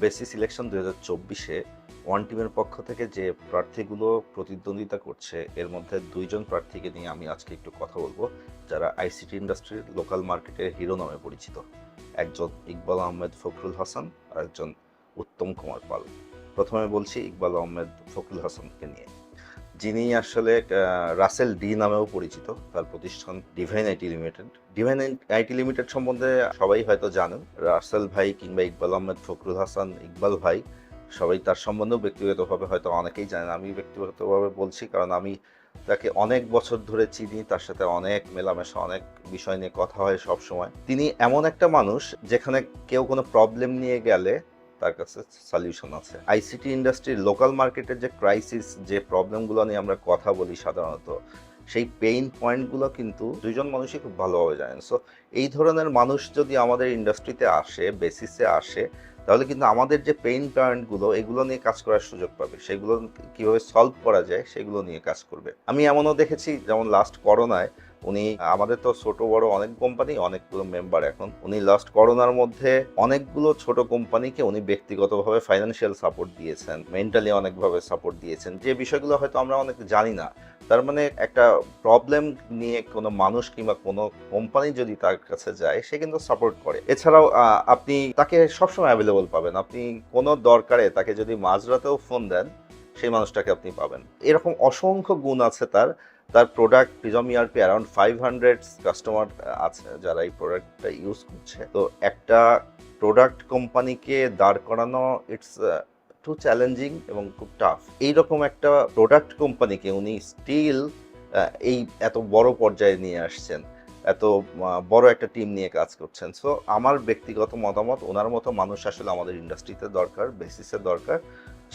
Basis election দু হাজার চব্বিশে ওয়ান টিমের পক্ষ থেকে যে প্রার্থীগুলো প্রতিদ্বন্দ্বিতা করছে, এর মধ্যে দুইজন প্রার্থীকে নিয়ে আমি আজকে একটু কথা বলব, যারা আইসিটি ইন্ডাস্ট্রির লোকাল মার্কেটের হিরো নামে পরিচিত। একজন ইকবাল আহমেদ ফখরুল হাসান আর একজন উত্তম কুমার পাল। প্রথমে বলছি ইকবাল আহমেদ ফখরুল হাসানকে নিয়ে। যিনি আসলে রাসেল ডি নামেও পরিচিত, তার প্রতিষ্ঠান Divine IT limited. Divine IT limited সম্বন্ধে সবাই হয়তো জানেন, রাসেল ভাই কিংবা ইকবাল আহমেদ, ফখরুল হাসান, ইকবাল ভাই, সবাই তার সম্বন্ধেও ব্যক্তিগতভাবে হয়তো অনেকেই জানেন। আমি ব্যক্তিগতভাবে বলছি, কারণ আমি তাকে অনেক বছর ধরে চিনি, তার সাথে অনেক মেলামেশা, অনেক বিষয় নিয়ে কথা হয় সব সময় তিনি এমন একটা মানুষ যেখানে কেউ কোনো প্রবলেম নিয়ে গেলে তার কাছে সলিউশন আছে। আইসিটি ইন্ডাস্ট্রির লোকাল মার্কেটের যে ক্রাইসিস যে প্রবলেমগুলো নিয়ে আমরা কথা বলি সাধারণত, সেই পেইন পয়েন্টগুলো কিন্তু দুইজন মানুষই খুব ভালোভাবে জানেন। সো এই ধরনের মানুষ যদি আমাদের ইন্ডাস্ট্রিতে আসে বেসিসে আসে, তাহলে কিন্তু আমাদের যে পেইন পয়েন্টগুলো এগুলো নিয়ে কাজ করার সুযোগ পাবে। সেগুলো কীভাবে সলভ করা যায়, সেগুলো নিয়ে কাজ করবে। আমি এমনও দেখেছি, যেমন লাস্ট করোনায় উনি, আমাদের তো ছোট বড় অনেক কোম্পানি অনেকগুলো মেম্বার এখন। উনি লাস্ট করোনার মধ্যে অনেকগুলো ছোট কোম্পানিকে উনি ব্যক্তিগতভাবে ফাইন্যান্সিয়াল সাপোর্ট দিয়েছেন মেন্টালি অনেকভাবে সাপোর্ট দিয়েছেন। যে বিষয়গুলো হয়তো আমরা অনেক জানি না, তার মানে একটা প্রবলেম নিয়ে কোনো মানুষ কিংবা কোনো কোম্পানি যদি তার কাছে যায়, সে কিন্তু সাপোর্ট করে। এছাড়াও আপনি তাকে সবসময় অ্যাভেলেবল পাবেন। আপনি কোনো দরকারে তাকে যদি মাঝরাতেও ফোন দেন, সেই মানুষটাকে আপনি পাবেন। এরকম অসংখ্য গুণ আছে তার তার product prism ERP around five hundred customer আছে যারা এই প্রোডাক্টটা ইউজ করছে। তো একটা প্রোডাক্ট কোম্পানিকে দাঁড় করানো ইটস টু চ্যালেঞ্জিং এবং খুব টাফ এইরকম একটা প্রোডাক্ট কোম্পানিকে উনি স্টিল এই এত বড় পর্যায়ে নিয়ে আসছেন, এত বড় একটা টিম নিয়ে কাজ করছেন। সো আমার ব্যক্তিগত মতামত, ওনার মতো মানুষ আসলে আমাদের ইন্ডাস্ট্রিতে দরকার বেসিসে দরকার।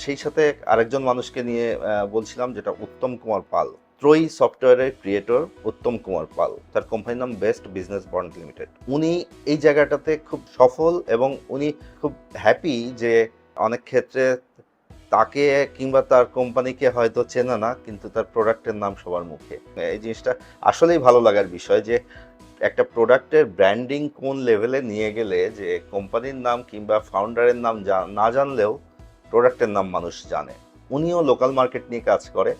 সেই সাথে আরেকজন মানুষকে নিয়ে বলছিলাম, যেটা উত্তম কুমার পাল। ত্রয়ী সফটওয়্যারের ক্রিয়েটর উত্তম কুমার পাল, তার কোম্পানির নাম বেস্ট বিজনেস বন্ড লিমিটেড। উনি এই জায়গাটাতে খুব সফল এবং উনি খুব হ্যাপি যে অনেক ক্ষেত্রে তাকে কিংবা তার কোম্পানিকে হয়তো চেনা না, কিন্তু তার প্রোডাক্টের নাম সবার মুখে। এই জিনিসটা আসলেই ভালো লাগার বিষয় যে একটা প্রোডাক্টের ব্র্যান্ডিং কোন লেভেলে নিয়ে গেলে যে কোম্পানির নাম কিংবা ফাউন্ডারের নাম না জানলেও প্রোডাক্টের নাম মানুষ জানে। উনিও লোকাল মার্কেট নিয়ে কাজ করে।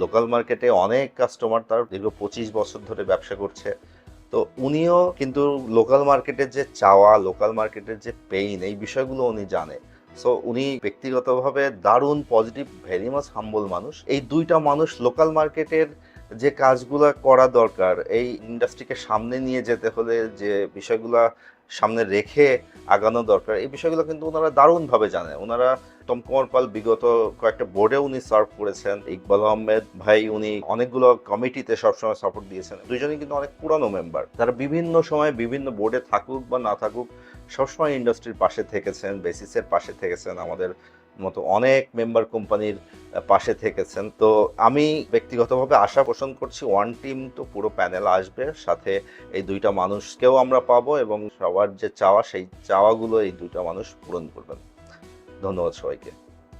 লোকাল মার্কেটে অনেক কাস্টমার তার দীর্ঘ পঁচিশ বছর ধরে ব্যবসা করছে। তো উনিও কিন্তু লোকাল মার্কেটের যে চাওয়া লোকাল মার্কেটের যে পেইন এই বিষয়গুলো উনি জানে। সো উনি ব্যক্তিগতভাবে দারুণ পজিটিভ ভেরি মাচ হাম্বল মানুষ। এই দুইটা মানুষ লোকাল মার্কেটের যে কাজগুলো করা দরকার, এই ইন্ডাস্ট্রিকে সামনে নিয়ে যেতে হলে যে বিষয়গুলো সামনে রেখে আগানো দরকার, এই বিষয়গুলো কিন্তু ওনারা দারুণভাবে জানে। ওনারা টম কুমার পাল বিগত কয়েকটা বোর্ডে উনি সার্ভ করেছেন। ইকবাল আহমেদ ভাই উনি অনেকগুলো কমিটিতে সবসময় সাপোর্ট দিয়েছেন। দুজনেই কিন্তু অনেক পুরানো মেম্বার। তারা বিভিন্ন সময় বিভিন্ন বোর্ডে থাকুক বা না থাকুক সবসময় ইন্ডাস্ট্রির পাশে থেকেছেন, বেসিসের পাশে থেকেছেন আমাদের মতো অনেক মেম্বার কোম্পানির পাশে থেকেছেন। তো আমি ব্যক্তিগতভাবে আশা পোষণ করছি ওয়ান টিম তো পুরো প্যানেল আসবে। সাথে এই দুইটা মানুষকেও আমরা পাবো এবং সবার যে চাওয়া, সেই চাওয়াগুলো এই দুইটা মানুষ পূরণ করবেন। ধন্যবাদ সবাইকে।